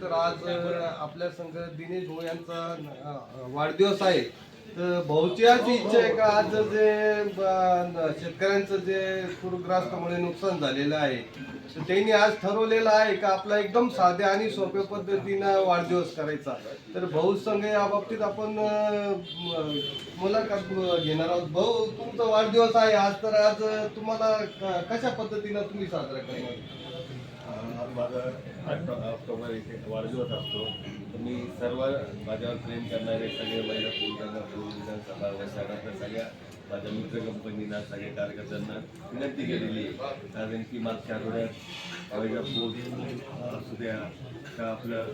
तर आज आपल्या संघ दिनेश भाऊ यांचा वाढदिवस आहे. तर भाऊची आज इच्छा आहे का? आज जे शेतकऱ्यांचं जे पूरग्रस्तामुळे नुकसान झालेलं आहे तर त्यांनी आज ठरवलेलं आहे का आपला एकदम साध्या आणि सोप्या पद्धतीनं वाढदिवस करायचा? तर भाऊ संघ या बाबतीत आपण मुलाखत घेणार आहोत. भाऊ तुमचा वाढदिवस आहे. आज तर आज तुम्हाला कशा पद्धतीनं तुम्ही साजरा करणार? आज माझा आठ ऑक्टोबर इथे वाढदिवस असतो तर मी सर्व माझ्यावर प्रेम करणारे सगळे महिला पूर्ण विधानसभा व शहरातल्या सगळ्या माझ्या मित्र कंपनीना सगळ्या कार्यकर्त्यांना विनंती केलेली आहे कारण की मागच्या आठवड्यात वैजापूर असू द्या का आपलं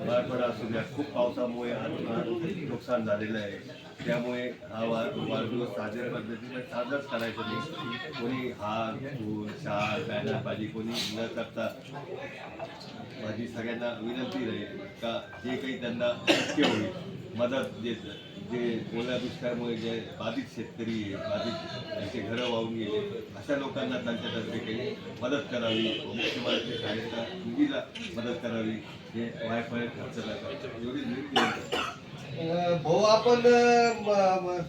मराठवाडा असू द्या खूप पावसामुळे आणि नुकसान झालेलं आहे त्यामुळे हा वा वाढदिवस साजऱ्या पद्धतीने साजराच करायचा नाही कोणी हार फूल शाल बॅनर भाजी कोणी न करता माझी सगळ्यांना विनंती राहील का जे काही त्यांना शक्य होईल मदत जे जे ओल्या दुष्काळामुळे जे बाधित शेतकरी बाधित त्यांचे घरं वाहून गेले अशा लोकांना त्यांच्यातर्फे काही मदत करावी. मुख्यमंत्री शाळेचा निधीला मदत करावी हे वायफाय भाऊ आपण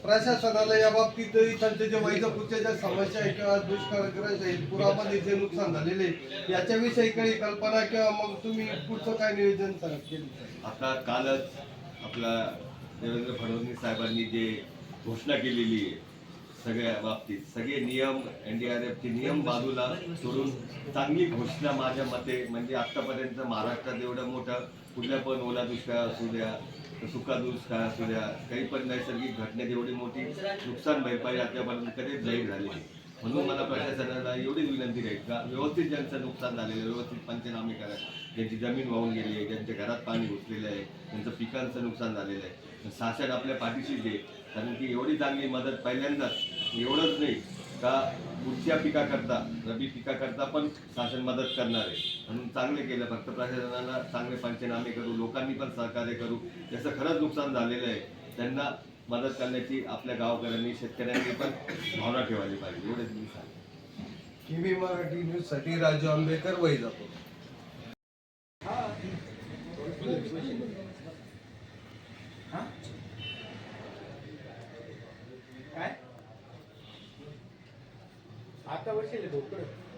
प्रशासनाला या बाबतीत इथांच्या जे वैजापूरच्या ज्या समस्या आहे किंवा दुष्काळग्रस्त आहेत पुरामध्ये जे नुकसान झालेले आहे, याच्याविषयी काही कल्पना किंवा मग तुम्ही पुढचं काय नियोजन केलं? आता कालच आपला देवेंद्र फडणवीस साहेबांनी जे घोषणा केलेली आहे सगळ्या बाबतीत सगळे नियम एन डी आर एफचे नियम बाजूला सोडून चांगली घोषणा माझ्या मते म्हणजे आत्तापर्यंत महाराष्ट्रात एवढं मोठं कुठल्या पण ओला दुष्काळ असू द्या सुका दुष्काळ असू द्या काही पण नैसर्गिक घटनेत एवढी मोठी नुकसान भरपाई आतापर्यंत कधीच जाहीर झाली म्हणून मला प्रशासनाला एवढी विनंती राहील का व्यवस्थित ज्यांचं नुकसान झालेलं आहे व्यवस्थित पंचनामे करा. ज्यांची जमीन वाहून गेली आहे ज्यांच्या घरात पाणी घुसलेलं आहे त्यांचं पिकांचं नुकसान झालेलं आहे. शासन आपल्या पाठीशी दे कारण की एवढी चांगली मदत पहिल्यांदाच एवढंच नाही का पुढच्या पिकाकरता रबी पिकाकरता पण शासन मदत करणार आहे. म्हणून चांगले केलं फक्त प्रशासनाला चांगले पंचनामे करू लोकांनी पण सहकार्य करू. ज्याचं खरंच नुकसान झालेलं आहे त्यांना मदत करण्याची आपल्या गावकऱ्यांनी शेतकऱ्यांनी पण भावना ठेवायला पाहिजे. एवढेच मी सांगतो केबी मराठी न्यूजसाठी राजू आंबेकर वैजापूर. काय आता वर्षी भोकड